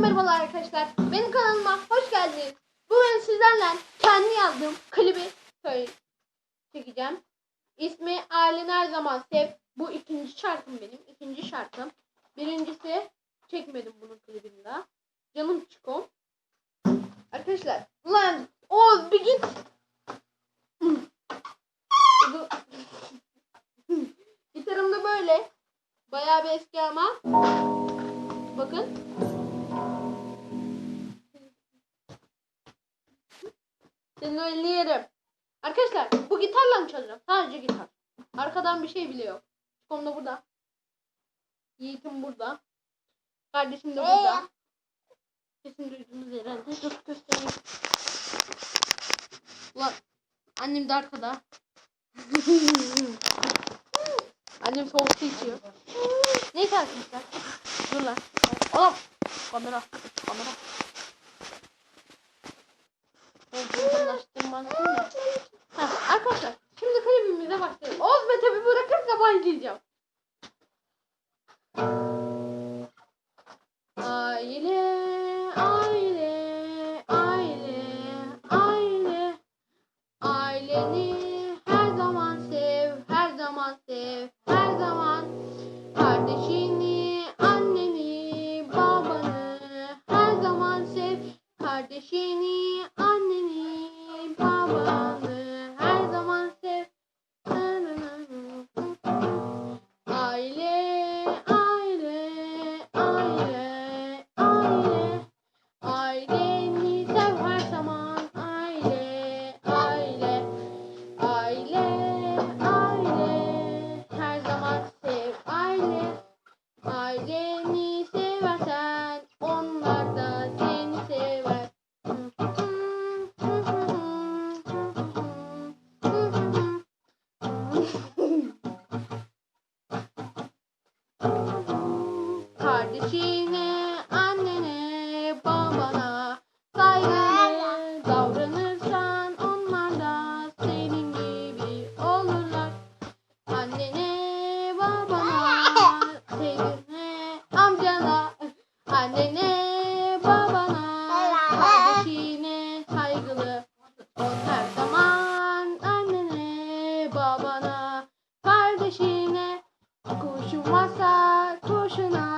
merhabalar arkadaşlar. Benim kanalıma hoş geldiniz. Bugün sizlerle kendi yazdığım klibi çekeceğim. İsmi Ailen Her Zaman Sev. Bu ikinci şarkım benim. ikinci şarkım. Birincisi çekmedim bunun klibini daha. Canım Çikom. Arkadaşlar lan o bir git. Gitarım da böyle. Bayağı bir eski ama. Bakın. Seni öyle yerim. Arkadaşlar bu gitarla mı çalacağım? Sadece gitar. Arkadan bir şey bile yok. Çıkom da burada. Yiğit'im burada. Kardeşim de burada. Kesin duydunuz herhalde. Dur göstereyim. Ulan annem de arkada. annem soğuk su içiyor. Neyse arkadaşlar. Dur lan. Oğlum. Kamera. Kamera. Ben yakınlaştırmazsın da. Heh, arkadaşlar şimdi klibimize başlayalım. Oğuz ve tabi bırakırsa başlayacağım. Aile, aile, aile, aile. Aileni her zaman sev, her zaman sev, her zaman. Kardeşini, anneni, babanı her zaman sev. Kardeşini, Kardeşine, annene, babana saygılı davranırsan onlar da senin gibi olurlar. Annene, babana, teyzene, amcana, annene, babana, kardeşine saygılı. ol her zaman annene, babana, kardeşine, kuşuna, köpeğin